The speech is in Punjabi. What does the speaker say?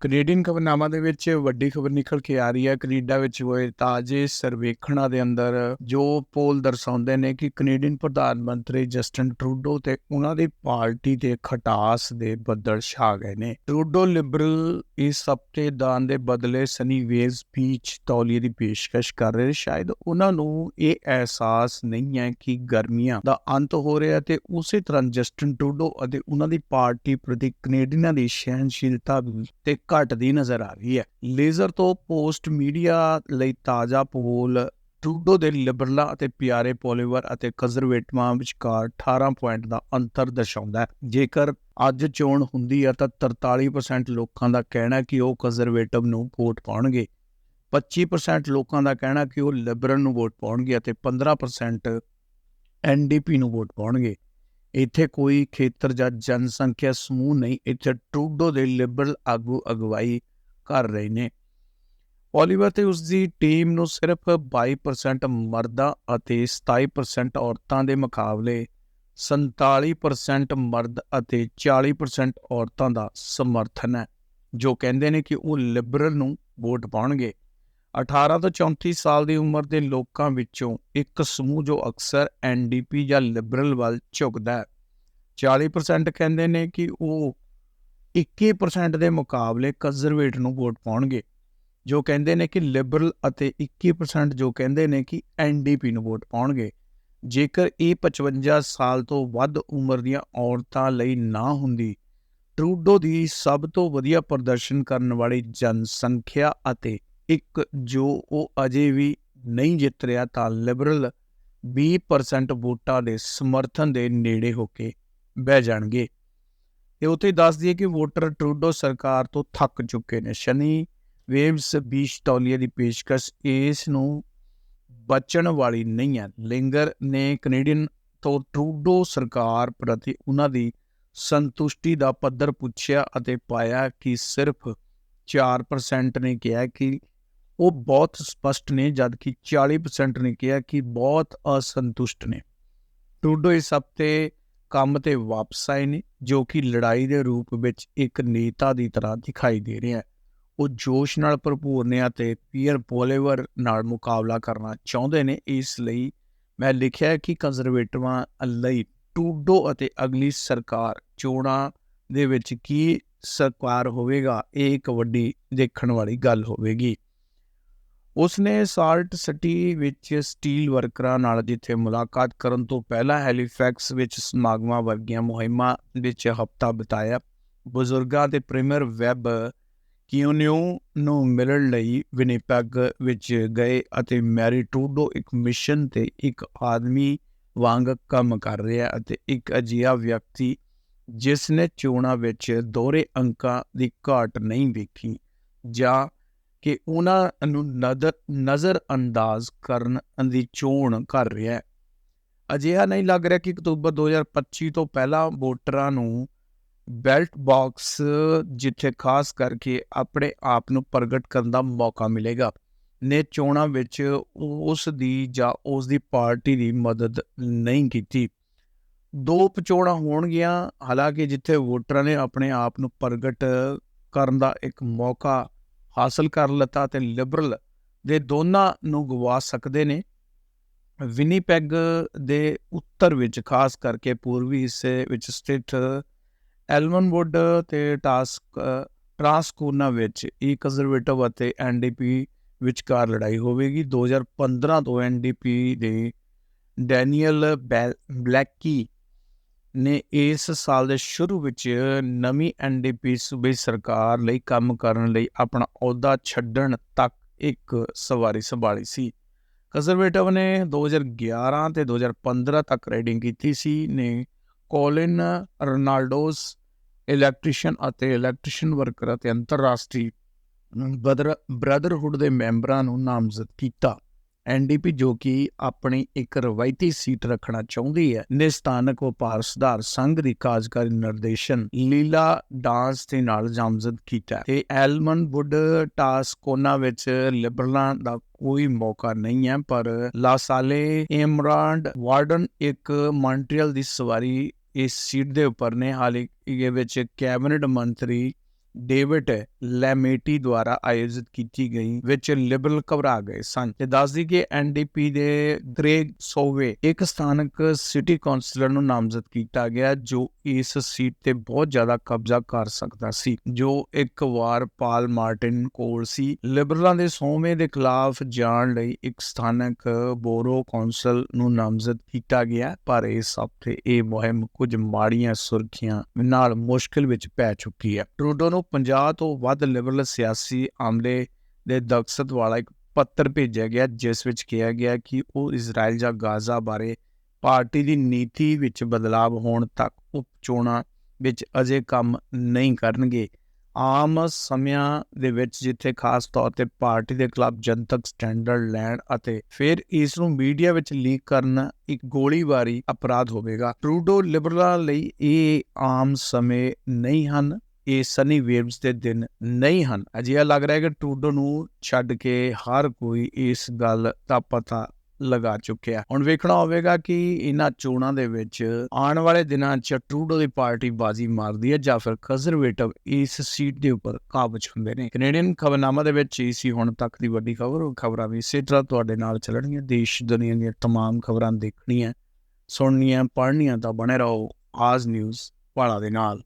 ਕੈਨੇਡੀਅਨ ਖਬਰਨਾਮਾ ਦੇ ਵਿੱਚ ਵੱਡੀ ਖਬਰ ਨਿਕਲ ਕੇ ਆ ਰਹੀ ਹੈ। ਕੈਨੇਡਾ ਵਿੱਚ ਹੋਏ ਤਾਜ਼ੇ ਸਰਵੇਖਣਾਂ ਦੇ ਅੰਦਰ ਜੋ ਪੋਲ ਦਰਸਾਉਂਦੇ ਨੇ ਕਿ ਕੈਨੇਡੀਅਨ ਪ੍ਰਧਾਨ ਮੰਤਰੀ ਜਸਟਨ ਟਰੂਡੋ ਤੇ ਉਹਨਾਂ ਦੀ ਪਾਰਟੀ ਦੇ ਖਟਾਸ ਦੇ ਬੱਦਲ ਛਾ ਗਏ ਨੇ। ਟਰੂਡੋ ਲਿਬਰਲ ਇਸ ਹਫ਼ਤੇ ਦਾਨ ਦੇ ਬਦਲੇ ਸਨੀ ਵੇਜ਼ ਬੀਚ ਤੌਲੀਏ ਦੀ ਪੇਸ਼ਕਸ਼ ਕਰ ਰਹੇ ਸ਼ਾਇਦ ਉਹਨਾਂ ਨੂੰ ਇਹ ਅਹਿਸਾਸ ਨਹੀਂ ਹੈ ਕਿ ਗਰਮੀਆਂ ਦਾ ਅੰਤ ਹੋ ਰਿਹਾ ਤੇ ਉਸੇ ਤਰ੍ਹਾਂ ਜਸਟਨ ਟਰੂਡੋ ਅਤੇ ਉਹਨਾਂ ਦੀ ਪਾਰਟੀ ਪ੍ਰਤੀ ਕੈਨੇਡੀਅਨਾਂ ਦੀ ਸਹਿਨਸ਼ੀਲਤਾ ਤੇ ਘਟਦੀ ਨਜ਼ਰ ਆ ਰਹੀ ਹੈ। ਲੇਜ਼ਰ ਤੋਂ ਪੋਸਟ ਮੀਡੀਆ ਲਈ ਤਾਜ਼ਾ ਪੋਲ, ਟਰੂਡੋ ਦੇ ਲਿਬਰਲਾਂ ਅਤੇ ਪਿਆਰੇ ਪੋਲੀਵਰ ਅਤੇ ਕੰਜ਼ਰਵੇਟਿਵਾਂ ਵਿਚਕਾਰ 18 ਪੁਆਇੰਟ ਦਾ ਅੰਤਰ ਦਰਸਾਉਂਦਾ ਹੈ। ਜੇਕਰ ਅੱਜ ਚੋਣ ਹੁੰਦੀ ਹੈ ਤਾਂ 43% ਲੋਕਾਂ ਦਾ ਕਹਿਣਾ ਕਿ ਉਹ ਕੰਜ਼ਰਵੇਟਿਵ ਨੂੰ ਵੋਟ ਪਾਉਣਗੇ। 25% ਲੋਕਾਂ ਦਾ ਕਹਿਣਾ ਕਿ ਉਹ ਲਿਬਰਲ ਨੂੰ ਵੋਟ ਪਾਉਣਗੇ ਅਤੇ 15% ਐਨਡੀਪੀ ਨੂੰ ਵੋਟ ਪਾਉਣਗੇ। ਇੱਥੇ ਕੋਈ ਖੇਤਰ ਜਾਂ ਜਨਸੰਖਿਆ ਸਮੂਹ ਨਹੀਂ, ਇੱਥੇ ਟਰੂਡੋ ਦੇ ਲਿਬਰਲ ਆਗੂ ਅਗਵਾਈ ਕਰ ਰਹੇ ਨੇ। ਓਲੀਵਰ ਤੇ ਉਸ ਦੀ ਟੀਮ ਨੂੰ ਸਿਰਫ 22% ਮਰਦਾਂ ਅਤੇ 27% ਔਰਤਾਂ ਦੇ ਮੁਕਾਬਲੇ 47% ਮਰਦ ਅਤੇ 40% ਔਰਤਾਂ ਦਾ ਸਮਰਥਨ ਹੈ, ਜੋ ਕਹਿੰਦੇ ਨੇ ਕਿ ਉਹ ਲਿਬਰਲ ਨੂੰ ਵੋਟ ਪਾਉਣਗੇ। 18 ਤੋਂ 34 ਸਾਲ ਦੀ ਉਮਰ ਦੇ ਲੋਕਾਂ ਵਿੱਚੋਂ ਇੱਕ ਸਮੂਹ ਜੋ ਅਕਸਰ ਐਨਡੀਪੀ ਜਾਂ ਲਿਬਰਲ ਵੱਲ ਝੁਕਦਾ ਹੈ। 40% ਕਹਿੰਦੇ ਨੇ ਕਿ ਉਹ 21% ਦੇ ਮੁਕਾਬਲੇ ਕੰਜ਼ਰਵੇਟ ਨੂੰ ਵੋਟ ਪਾਉਣਗੇ, ਜੋ ਕਹਿੰਦੇ ਨੇ ਕਿ ਲਿਬਰਲ ਅਤੇ 21% ਜੋ ਕਹਿੰਦੇ ਨੇ ਕਿ ਐਨਡੀਪੀ ਨੂੰ ਵੋਟ ਪਾਉਣਗੇ। ਜੇਕਰ ਇਹ 55 ਸਾਲ ਤੋਂ ਵੱਧ ਉਮਰ ਦੀਆਂ ਔਰਤਾਂ ਲਈ ਨਾ ਹੁੰਦੀ, ਟਰੂਡੋ ਦੀ ਸਭ ਤੋਂ ਵਧੀਆ ਪ੍ਰਦਰਸ਼ਨ ਕਰਨ ਵਾਲੀ ਜਨਸੰਖਿਆ ਅਤੇ ਇੱਕ ਜੋ ਉਹ ਅਜੇ ਵੀ ਨਹੀਂ ਜਿੱਤ ਰਿਹਾ ਤਾਂ ਲਿਬਰਲ 20% ਵੋਟਾਂ ਦੇ ਸਮਰਥਨ ਦੇ ਨੇੜੇ ਹੋ ਕੇ ਬਹਿ ਜਾਣਗੇ। ਤੇ ਉੱਥੇ ਦੱਸ ਦਈਏ ਕਿ ਵੋਟਰ ਟਰੂਡੋ ਸਰਕਾਰ ਤੋਂ ਥੱਕ ਚੁੱਕੇ ਨੇ। ਸ਼ਨੀ, ਵੇਵਸ, ਬੀਚ ਤੌਲੀਏ ਦੀ ਪੇਸ਼ਕਸ਼ ਇਸ ਨੂੰ ਬਚਣ ਵਾਲੀ ਨਹੀਂ ਹੈ। ਲਿੰਗਰ ਨੇ ਕੈਨੇਡੀਅਨ ਤੋਂ ਟਰੂਡੋ ਸਰਕਾਰ ਪ੍ਰਤੀ ਉਹਨਾਂ ਦੀ ਸੰਤੁਸ਼ਟੀ ਦਾ ਪੱਧਰ ਪੁੱਛਿਆ ਅਤੇ ਪਾਇਆ ਕਿ ਸਿਰਫ 4% ਨੇ ਕਿਹਾ ਕਿ ਉਹ ਬਹੁਤ ਸਪਸ਼ਟ ਨੇ, ਜਦਕਿ 40% ਨੇ ਕਿਹਾ ਕਿ ਬਹੁਤ ਅਸੰਤੁਸ਼ਟ ਨੇ। ਟਰੂਡੋ ਇਸ ਹਫ਼ਤੇ ਕੰਮ ਤੇ ਵਾਪਸ ਆਏ ਨੇ, ਜੋ ਕਿ ਲੜਾਈ ਦੇ ਰੂਪ ਵਿੱਚ ਇੱਕ ਨੇਤਾ ਦੀ ਤਰ੍ਹਾਂ ਦਿਖਾਈ ਦੇ ਰਿਹਾ ਹੈ। ਉਹ ਜੋਸ਼ ਨਾਲ ਭਰਪੂਰ ਨੇ ਅਤੇ ਪੀਅਰ ਪੋਲੇਵਰ ਨਾਲ ਮੁਕਾਬਲਾ ਕਰਨਾ ਚਾਹੁੰਦੇ ਨੇ। ਇਸ ਲਈ ਮੈਂ ਲਿਖਿਆ ਕਿ ਕੰਜ਼ਰਵੇਟਿਵਾਂ ਲਈ ਟੂਡੋ ਅਤੇ ਅਗਲੀ ਸਰਕਾਰ ਚੋਣਾਂ ਦੇ ਵਿੱਚ ਕੀ ਸਰਕਾਰ ਹੋਵੇਗਾ, ਇਹ ਇੱਕ ਵੱਡੀ ਦੇਖਣ ਵਾਲੀ ਗੱਲ ਹੋਵੇਗੀ। ਉਸਨੇ ਸਾਲਟ ਸਿਟੀ ਵਿੱਚ ਸਟੀਲ ਵਰਕਰਾਂ ਨਾਲ ਜਿੱਥੇ ਮੁਲਾਕਾਤ ਕਰਨ ਤੋਂ ਪਹਿਲਾਂ ਹੈਲੀਫੈਕਸ ਵਿੱਚ ਸਮਾਗਮਾਂ ਵਰਗੀਆਂ ਮੁਹਿੰਮਾਂ ਵਿੱਚ ਹਫ਼ਤਾ ਬਿਤਾਇਆ, ਬਜ਼ੁਰਗਾਂ ਦੇ ਪ੍ਰੀਮੀਅਰ ਵੈਬ ਕਿਉਨਿਓ ਨੂੰ ਮਿਲਣ ਲਈ ਵਿਨੀਪੈਗ ਵਿੱਚ ਗਏ ਅਤੇ ਮੈਰੀ ਟਰੂਡੋ ਇੱਕ ਮਿਸ਼ਨ ਤੇ ਇੱਕ ਆਦਮੀ ਵਾਂਗ ਕੰਮ ਕਰ ਰਿਹਾ ਅਤੇ ਇੱਕ ਅਜਿਹਾ ਵਿਅਕਤੀ ਜਿਸ ਨੇ ਚੋਣਾਂ ਵਿੱਚ ਦੋਹਰੇ ਅੰਕਾਂ ਦੀ ਘਾਟ ਨਹੀਂ ਵੇਖੀ ਜਾਂ ਕਿ ਉਹਨਾਂ ਨੂੰ ਨਜ਼ਰ ਨਜ਼ਰ ਅੰਦਾਜ਼ ਕਰਨ ਦੀ ਚੋਣ ਕਰ ਰਿਹਾ ਹੈ। ਅਜਿਹਾ ਨਹੀਂ ਲੱਗ ਰਿਹਾ ਕਿ ਅਕਤੂਬਰ 2025 ਤੋਂ ਪਹਿਲਾਂ ਵੋਟਰਾਂ ਨੂੰ ਬੈਲਟ ਬਾਕਸ, ਜਿੱਥੇ ਖਾਸ ਕਰਕੇ ਆਪਣੇ ਆਪ ਨੂੰ ਪ੍ਰਗਟ ਕਰਨ ਦਾ ਮੌਕਾ ਮਿਲੇਗਾ, ਨੇ ਚੋਣਾਂ ਵਿੱਚ ਉਸ ਦੀ ਜਾਂ ਉਸ ਦੀ ਪਾਰਟੀ ਦੀ ਮਦਦ ਨਹੀਂ ਕੀਤੀ। ਦੋ ਚੋਣਾਂ ਹੋਣਗੀਆਂ, ਹਾਲਾਂਕਿ ਜਿੱਥੇ ਵੋਟਰਾਂ ਨੇ ਆਪਣੇ ਆਪ ਨੂੰ ਪ੍ਰਗਟ ਕਰਨ ਦਾ ਇੱਕ ਮੌਕਾ ਹਾਸਲ ਕਰ ਲਿੱਤਾ ਤੇ ਲਿਬਰਲ ਦੇ ਦੋਨਾਂ ਨੂੰ ਗਵਾ ਸਕਦੇ ਨੇ। ਵਿਨੀਪੈਗ ਦੇ ਉੱਤਰ ਵਿੱਚ, ਖਾਸ ਕਰਕੇ ਪੂਰਬੀ ਹਿੱਸੇ ਵਿੱਚ ਸਥਿਤ ਐਲਮਨਵੁੱਡ ਤੇ ਟਾਸਕ, ਟ੍ਰਾਂਸਕੋਨਾ ਵਿੱਚ e ਇਹ ਕੰਜ਼ਰਵੇਟਿਵ ਅਤੇ ਐਨਡੀਪੀ ਵਿਚਕਾਰ ਲੜਾਈ ਹੋਵੇਗੀ। 2015 ਤੋਂ ਐਨਡੀਪੀ ਦੇ ਡੈਨੀਅਲ ਬਲੈਕੀ ਨੇ ਇਸ ਸਾਲ ਦੇ ਸ਼ੁਰੂ ਵਿੱਚ ਨਵੀਂ ਐਨਡੀਪੀ ਸੂਬੇ ਸਰਕਾਰ ਲਈ ਕੰਮ ਕਰਨ ਲਈ ਆਪਣਾ ਅਹੁਦਾ ਛੱਡਣ ਤੱਕ ਇੱਕ ਸਵਾਰੀ ਸੰਭਾਲੀ ਸੀ। ਕੰਜ਼ਰਵੇਟਿਵ ਨੇ 2011 ਤੇ 2015 ਤੱਕ ਰਾਈਡਿੰਗ ਕੀਤੀ ਸੀ। ਨੇ ਕੋਲਿਨ ਰੋਨਾਲਡੋਸ ਇਲੈਕਟ੍ਰੀਸ਼ੀਅਨ ਅਤੇ ਇਲੈਕਟ੍ਰੀਸ਼ੀਅਨ ਵਰਕਰ ਅਤੇ ਅੰਤਰਰਾਸ਼ਟਰੀ ਬ੍ਰਦਰਹੁੱਡ ਦੇ ਮੈਂਬਰਾਂ ਨੂੰ ਨਾਮਜ਼ਦ ਕੀਤਾ। ਐਨਡੀਪੀ ਜੋ ਕਿ ਆਪਣੀ ਇੱਕ ਰਵਾਇਤੀ ਸੀਟ ਰੱਖਣਾ ਚਾਹੁੰਦੀ ਹੈ, ਨੇ ਸਥਾਨਕ ਵਪਾਰ ਸੁਧਾਰ ਸੰਘ ਦੀ ਕਾਰਜਕਾਰੀ ਨਿਰਦੇਸ਼ਨ ਲੀਲਾ ਡਾਂਸ ਦੇ ਨਾਲ ਨਾਮਜ਼ਦ ਕੀਤਾ ਤੇ ਐਲਮਨ ਵੁੱਡ ਟਾਸਕੋਨਾ ਵਿੱਚ ਲਿਬਰਲਾਂ ਦਾ ਕੋਈ ਮੌਕਾ ਨਹੀਂ ਹੈ, ਪਰ ਲਾਸਾਲੇ ਇਮਰਾਂਡ ਵਾਰਡਨ ਇੱਕ ਮੌਂਟਰੀਅਲ ਦੀ ਸਵਾਰੀ ਇਸ ਸੀਟ ਦੇ ਉੱਪਰ ਨੇ। ਹਾਲੇ ਇਹ ਵਿੱਚ ਕੈਬਨਿਟ ਮੰਤਰੀ ਡੇਵਿਡ ਲੈਮੇਟੀ ਦੁਆਰਾ ਆਯੋਜਿਤ ਕੀਤੀ ਗਈ, ਵਿੱਚ ਲਿਬਰਲ ਘਬਰਾ ਗਏ ਸਨ। ਤੇ ਦੱਸਦੀ ਕਿ ਐਨਡੀਪੀ ਦੇ ਗ੍ਰੇਗ ਸੋਵੇ ਇੱਕ ਸਥਾਨਕ ਸਿਟੀ ਕਾਉਂਸਲਰ ਨੂੰ ਨਾਮਜ਼ਦ ਕੀਤਾ ਗਿਆ, ਜੋ ਇਸ ਸੀਟ ਤੇ ਬਹੁਤ ਜ਼ਿਆਦਾ ਕਬਜ਼ਾ ਕਰ ਸਕਦਾ ਸੀ, ਜੋ ਇੱਕ ਵਾਰ ਪਾਲ ਮਾਰਟਿਨ ਕੋਲ ਸੀ। ਲਿਬਰਲਾਂ ਦੇ ਸੋਵੇਂ ਦੇ ਖਿਲਾਫ ਜਾਣ ਲਈ ਇੱਕ ਸਥਾਨਕ ਬੋਰੋ ਕੌਂਸਲ ਨੂੰ ਨਾਮਜ਼ਦ ਕੀਤਾ ਗਿਆ, ਪਰ ਇਸ ਹਫ਼ਤੇ ਇਹ ਮੁਹਿੰਮ ਕੁਝ ਮਾੜੀਆਂ ਸੁਰਖੀਆਂ ਨਾਲ ਮੁਸ਼ਕਲ ਵਿੱਚ ਪੈ ਚੁੱਕੀ ਹੈ। ਟਰੂਡੋ ਨੂੰ 50 ਤੋਂ ਵੱਧ ਲਿਬਰਲ ਸਿਆਸੀ ਆਮਲੇ ਦੇ ਦਖਸ਼ਤ ਵਾਲਾ ਇੱਕ ਪੱਤਰ ਭੇਜਿਆ ਗਿਆ, ਜਿਸ ਵਿੱਚ ਕਿਹਾ ਗਿਆ ਕਿ ਉਹ ਇਜ਼ਰਾਈਲ ਜਾਂ ਗਾਜ਼ਾ ਬਾਰੇ ਪਾਰਟੀ ਦੀ ਨੀਤੀ ਵਿੱਚ ਬਦਲਾਅ ਹੋਣ ਤੱਕ ਉਪ ਚੋਣਾਂ ਵਿੱਚ ਅਜੇ ਕੰਮ ਨਹੀਂ ਕਰਨਗੇ। ਆਮ ਸਮਿਆਂ ਦੇ ਵਿੱਚ ਜਿੱਥੇ ਖਾਸ ਤੌਰ ਤੇ ਪਾਰਟੀ ਦੇ ਖਿਲਾਫ ਜਨਤਕ ਸਟੈਂਡਰਡ ਲੈਣ ਅਤੇ ਫਿਰ ਇਸ ਨੂੰ ਮੀਡੀਆ ਵਿੱਚ ਲੀਕ ਕਰਨਾ ਇੱਕ ਗੋਲੀਬਾਰੀ ਅਪਰਾਧ ਹੋਵੇਗਾ। ਟਰੂਡੋ ਲਿਬਰਲਾਂ ਲਈ ਇਹ ਆਮ ਸਮੇਂ ਨਹੀਂ ਹਨ। ਇਹ ਸਨੀ ਵੇਵਸ ਦੇ ਦਿਨ ਨਹੀਂ ਹਨ ਅਜਿਹਾ ਲੱਗ ਰਿਹਾ ਹੈ ਕਿ ਟਰੂਡੋ ਨੂੰ ਛੱਡ ਕੇ ਹਰ ਕੋਈ ਇਸ ਗੱਲ ਦਾ ਪਤਾ ਲਗਾ ਚੁੱਕਿਆ ਹੁਣ ਵੇਖਣਾ ਹੋਵੇਗਾ ਕਿ ਇਹਨਾਂ ਚੋਣਾਂ ਦੇ ਵਿੱਚ ਆਉਣ ਵਾਲੇ ਦਿਨਾਂ 'ਚ ਟਰੂਡੋ ਦੀ ਪਾਰਟੀ ਬਾਜ਼ੀ ਮਾਰਦੀ ਹੈ ਜਾਂ ਫਿਰ ਕੰਜ਼ਰਵੇਟਿਵ ਇਸ ਸੀਟ ਦੇ ਉੱਪਰ ਕਾਬਜ ਹੁੰਦੇ ਨੇ ਕੈਨੇਡੀਅਨ ਖਬਰਨਾਮਾ ਦੇ ਵਿੱਚ ਇਹ ਸੀ ਹੁਣ ਤੱਕ ਦੀ ਵੱਡੀ ਖਬਰ ਉਹ ਖਬਰਾਂ ਵੀ ਇਸੇ ਤਰ੍ਹਾਂ ਤੁਹਾਡੇ ਨਾਲ ਚੱਲਣਗੀਆਂ ਦੇਸ਼ ਦੁਨੀਆ ਦੀਆਂ तमाम ਖਬਰਾਂ ਦੇਖਣੀਆਂ ਸੁਣਨੀਆਂ ਪੜ੍ਹਨੀਆਂ ਤਾਂ ਬਣੇ ਰਹੋ ਆਜ਼ ਨਿਊਜ਼ ਵਾਲਾ ਦੇ ਨਾਲ